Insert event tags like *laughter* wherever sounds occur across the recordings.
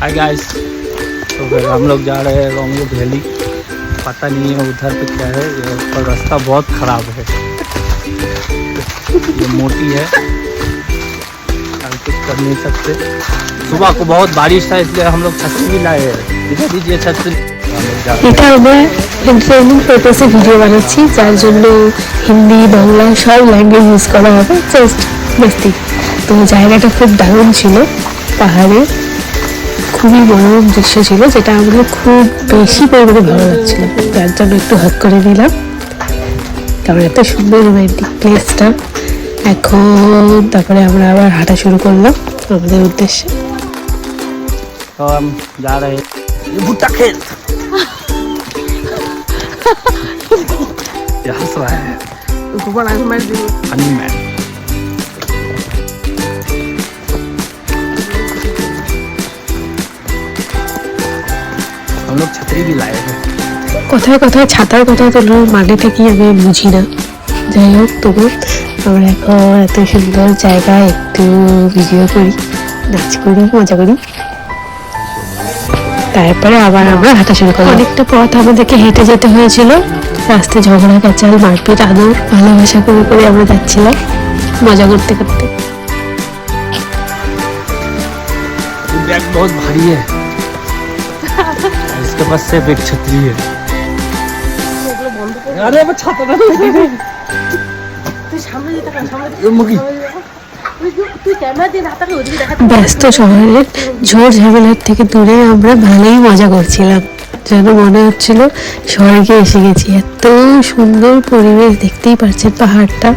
Hi guys तो फिर हम लोग जा रहे हैं रोंगो वैली पता नहीं है उधर पे क्या है ये पर रास्ता बहुत खराब है ये मोटी है हम कुछ कर नहीं सकते सुबह को बहुत बारिश था इसलिए हम लोग छतरी भी लाए हैं दिखा दीजिए छतरी हम लोग जा रहे हैं এটা আমরা ট্রেনিং পারপাসে ভিডিও বানাচ্ছি যার জন্য হিন্দি বাংলা সব ল্যাঙ্গুয়েজ ইউজ করা হবে জাস্ট মাস্তি তো জায়গাটা খুব দারুণ ছিল পাহাড়ে খুবই মনোরম দৃশ্য ছিল যেটা আমাদের খুব বেশি পরিমাণে ভালো লাগছিল যার জন্য একটু হাত করে নিলাম কারণ এত সুন্দর রোমান্টিক প্লেসটা এখন তারপরে আমরা আবার হাঁটা শুরু করলাম আমাদের উদ্দেশ্যে तो हम जा रहे हैं ये भुट्टा खेत ये हंस रहा है फनी *laughs* मैन हम लोग छतरी भी लाए हैं কথায় কথায় ছাতার কথা তোলার মানেটা কি আমি বুঝি না যাই হোক তবু আমরা এখন এত সুন্দর জায়গায় একটু ভিডিও করি নাচ করি মজা করি তারপরে আবার আমরা হাঁটা শুরু করি অনেকটা পথ আমাদেরকে হেঁটে যেতে হয়েছিল রাস্তায় ঝগড়া কাচাল মারপিট আদর ভালোবাসা করে করে আমরা যাচ্ছিলাম মজা করতে করতে ये बैग बहुत भारी है इसके पास सिर्फ एक छतरी है अरे वो छाता ना ये मुगी ব্যস্ত শহরের ঝড় ঝামেলার থেকে দূরে আমরা ভালোই মজা করছিলাম যেন মনে হচ্ছিল স্বর্গে এসে গেছি এত সুন্দর পরিবেশ দেখতেই পাচ্ছেন পাহাড়টা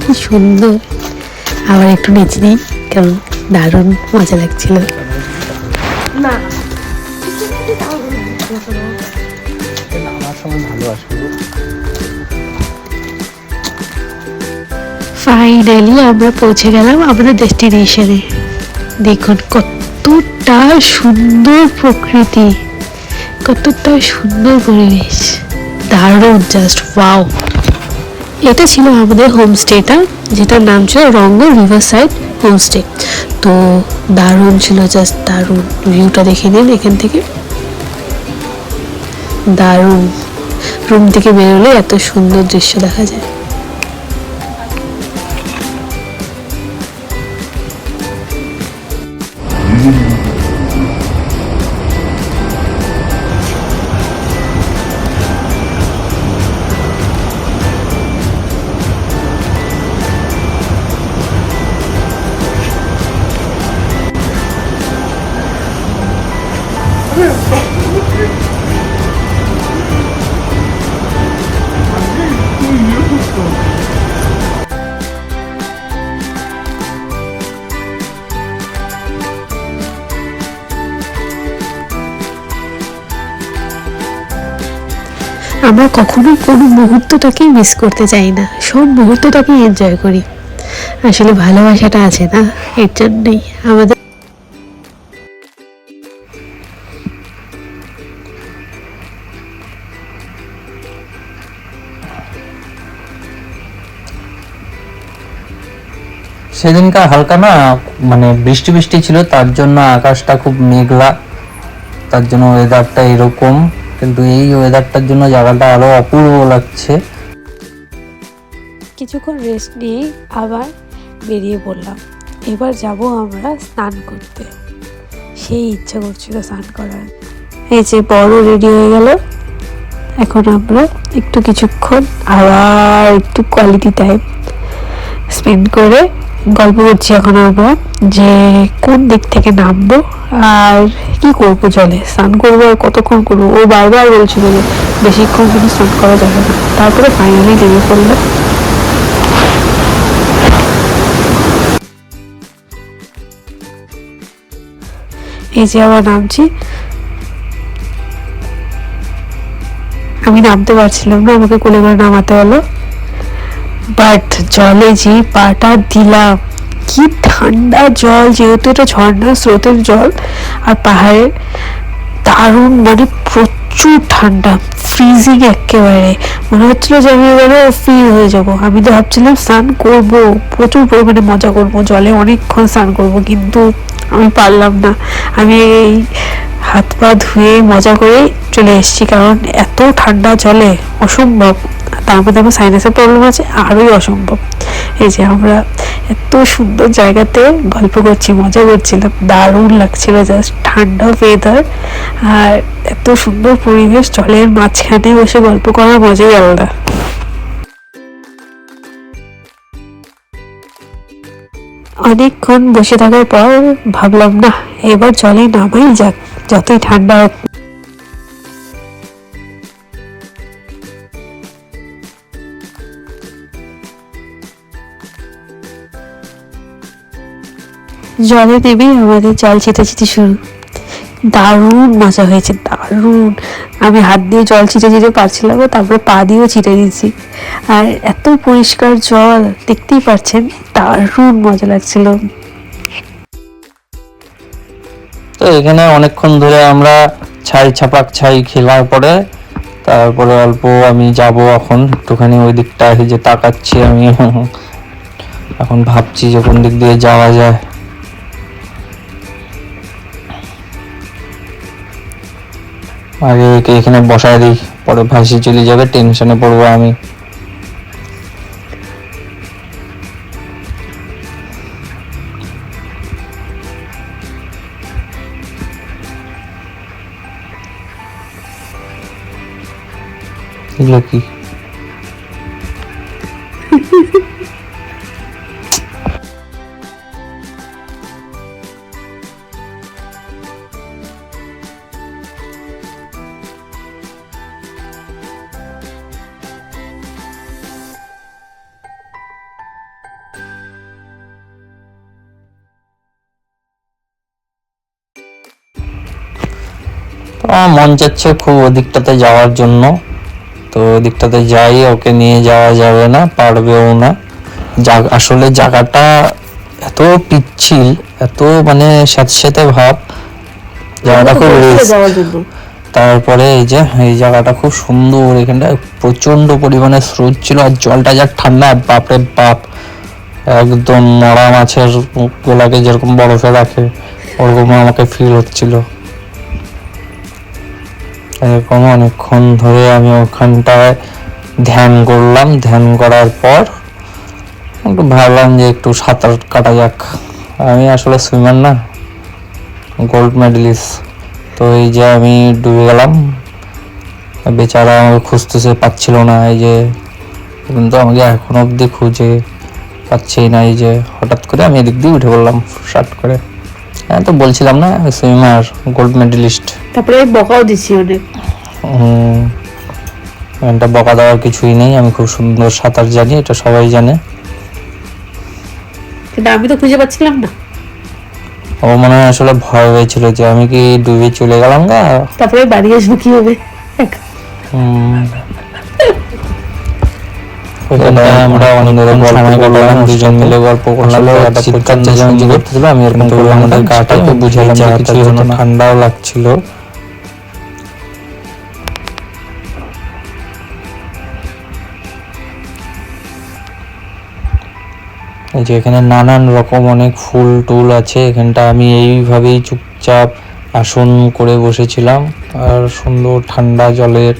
কি সুন্দর আবার একটু নিচে নিই কারণ দারুণ মজা লাগছিল আমার আসবে ফাইনালি আমরা পৌঁছে গেলাম আমাদের ডেস্টিনেশনে দেখুন, কতটা সুন্দর প্রকৃতি, কতটা সুন্দর পরিবেশ। দারুণ জাস্ট ওয়াও এটা ছিল আমাদের হোমস্টেটা যেটার নাম ছিল রঙ্গ রিভার সাইড হোমস্টে তো দারুণ ছিল জাস্ট দারুণ। ভিউটা দেখে নিন এখান থেকে। দারুণ। রুম থেকে বেরোলে এত সুন্দর দৃশ্য দেখা যায়। আমরা কখনোই কোনো মুহূর্তটাকেই মিস করতে চাই না। সব মুহূর্তটাকেই এনজয় করি। আসলে ভালোবাসাটা আছে না, এর জন্যই আমাদের সেদিনকার হালকা না মানে বৃষ্টি বৃষ্টি ছিল, তার জন্য আকাশটা খুব মেঘলা, তার জন্য ওয়েদারটা এরকম। কিন্তু এই ওয়েদারটার জন্য জায়গাটা আরও অপূর্ব লাগছে। কিছুক্ষণ রেস্ট নিয়ে আবার বেরিয়ে পড়লাম। এবার যাব আমরা স্নান করতে। সেই ইচ্ছা করছিল স্নান করার। এই যে বড় রেডি হয়ে গেল। এখন আমরা একটু কিছুক্ষণ আবার একটু কোয়ালিটি টাইম স্পেন্ড করে গল্প করছি এখন আমরা যে কোন দিক থেকে নামবো আর কি করব জলে স্নান করব আর কতক্ষণ করব? ও বারবার বলছিল যে বেশিক্ষণ কিন্তু স্নান করা যাবে না। তারপরে ফাইনালি নেমে পড়লাম এই যে আবার নামছি। আমি নামতে পারছিলাম না, আমাকে কোলে করে নামাতে হলো। বাট জলে যে পাটা দিলাম, কি ঠান্ডা জল, যেহেতু এটা ঝর্ণা, স্রোতের জল, আর পাহাড়ে দারুণ মানে প্রচুর ঠান্ডা ফ্রিজিং একেবারে। মনে হচ্ছিল যে আমি এবারে ফ্রিজ হয়ে যাব। আমি তো ভাবছিলাম স্নান করব, প্রচুর পরিমাণে মজা করব, জলে অনেকক্ষণ স্নান করব, কিন্তু আমি পারলাম না। আমি এই হাত পা ধুয়ে মজা করে চলে এসেছি, কারণ এত ঠান্ডা জলে অসম্ভব। তার মধ্যে আমার সাইনাসের প্রবলেম আছে, আরোই অসম্ভব। এই যে আমরা এত সুন্দর জায়গাতে গল্প করছি, মজা করছিলাম, দারুণ লাগছিল জাস্ট ঠান্ডা ওয়েদার আর এত সুন্দর পরিবেশ, জলের মাঝখানে বসে গল্প করার মজাই আলাদা। অনেকক্ষণ বসে থাকার পর ভাবলাম, না, এবার জলে নামাই যাক, যতই ঠান্ডা হোক। জলে নেমে আমাদের জল ছিটাছিটি শুরু। দারুণ মজা হয়েছে, দারুণ। আমি হাত দিয়ে জল ছিটে ছিটে পারছিলাম তারপরে পা দিয়েও ছিটে দিয়েছি। আর এত পরিষ্কার জল, দেখতেই পাচ্ছেন, দারুণ মজা লাগছিল। তো এখানে অনেকক্ষণ ধরে আমরা ছাই ছাপাক ছাই খেলার পরে, তারপরে অল্প আমি যাব এখন, একটুখানি ওই দিকটা যে তাকাচ্ছি আমি। এখন ভাবছি যে কোন দিক দিয়ে যাওয়া যায়। আগে একে এখানে বসায় দিই পরে ভাসি চলে যাবে টেনশনে পড়ব আমি। কি? *laughs* মন চাচ্ছে খুব ওদিকটাতে যাওয়ার জন্য। তো ওদিকটাতে যাই ওকে নিয়ে যাওয়া যাবে না পারবেও না। আসলে জায়গাটা এত পিচ্ছিল এত মানে স্যাঁতস্যাঁতে ভাব জায়গাটা খুব তারপরে এই যে এই জায়গাটা খুব সুন্দর এখানটা প্রচণ্ড পরিমাণে স্রোত ছিল আর জলটা যা ঠান্ডা বাপরে বাপ। একদম মরা মাছের গোলাকে যেরকম বরফে রাখে ওরকম আমাকে ফিল হচ্ছিল। এরকম অনেকক্ষণ ধরে আমি ওখানটায় ধ্যান করলাম। ধ্যান করার পর একটু ভাবলাম যে একটু সাঁতার কাটা যাক। আমি আসলে সুইমার না গোল্ড মেডেলিস্ট তো এই যে আমি ডুবে গেলাম। বেচারা আমাকে খুঁজতেছে, পাচ্ছিল না এই যে। কিন্তু আমাকে এখন অবধি খুঁজে পাচ্ছেই না এই যে। হঠাৎ করে আমি এদিক দিয়ে উঠে পড়লাম শার্ট করে। হ্যাঁ তো বলছিলাম না সুইমার গোল্ড মেডেলিস্ট তারপরে বকাও দিচ্ছি অনেক। এটা বকা দেওয়ার কিছুই নেই আমি খুব সুন্দর সাঁতার জানি এটা সবাই জানে। কিন্তু আমি তো খুঁজে পাচ্ছিলাম না। ও মনে হয় আসলে ভয় হয়েছিল যে আমি কি ডুবে চলে গেলাম গা। তারপরে বাড়ি আসব কি হবে? হুম। ওখানে আমরা অনেক সময় কাটালাম দুজন মিলে গল্প করলাম একটা চেঁচামেচি করতেছিল আমি এরকম করে আমাদের গাটা একটু বুঝালাম যে কিছু ঠান্ডাও লাগছিল। এই যে এখানে নানান রকম অনেক ফুল টুল আছে এখানটা আমি এইভাবেই চুপচাপ আসন করে বসেছিলাম আর সুন্দর ঠান্ডা জলের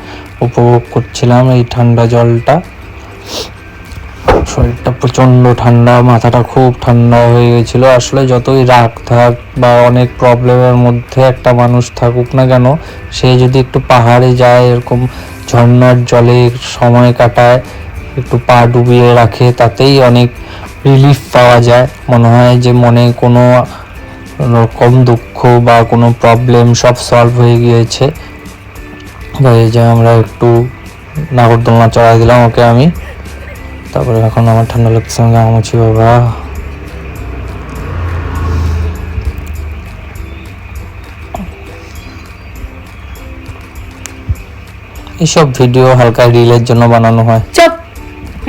উপভোগ করছিলাম এই ঠান্ডা জলটা। শরীরটা প্রচণ্ড ঠান্ডা, মাথাটা খুব ঠান্ডা হয়ে গেছিল। আসলে যতই রাগ থাক বা অনেক প্রবলেমের মধ্যে একটা মানুষ থাকুক না কেন, সে যদি একটু পাহাড়ে যায়, এরকম ঝর্ণার জলে সময় কাটায়, একটু পা ডুবিয়ে রাখে, তাতেই অনেক রিলিফ পাওয়া যায়। মনে হয় যে মনে কোনো রকম দুঃখ বা কোনো প্রবলেম সব সলভ হয়ে গিয়েছে। যে আমরা একটু নাগরদোলনা চড়াই দিলাম, ওকে আমি। তারপরে এখন আমার ঠান্ডা লাগছে আমি ঘামাচ্ছি বাবা। এইসব ভিডিও হালকা রিলের জন্য বানানো হয়। চপ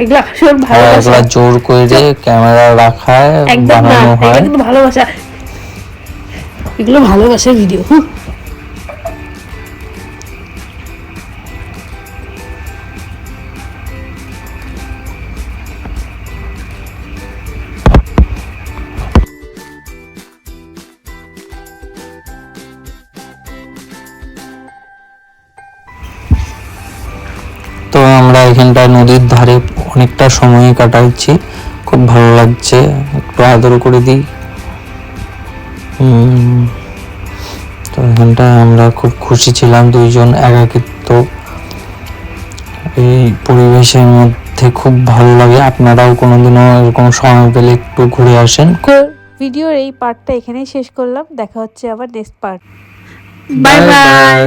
এগুলো আসল ভালোবাসা। এগুলা জোর করে ক্যামেরা রাখায় বানানো হয়। কিন্তু ভালোবাসা। এগুলো ভালোবাসার ভিডিও হুম। তো আমরা এখানটা নদীর ধারে অনেকটা সময় কাটাচ্ছি। খুব ভালো লাগছে। একটু আদর করে দিই। তো এখানটা আমরা খুব খুশি ছিলাম দুইজন একাকিত্ব। এই পরিবেশের মধ্যে খুব ভালো লাগে। আপনারাও কোনোদিনও এরকম সময় পেলে একটু ঘুরে আসেন। ভিডিওর এই পার্টটা এখানেই শেষ করলাম। দেখা হচ্ছে আবার নেক্সট পার্ট বাই বাই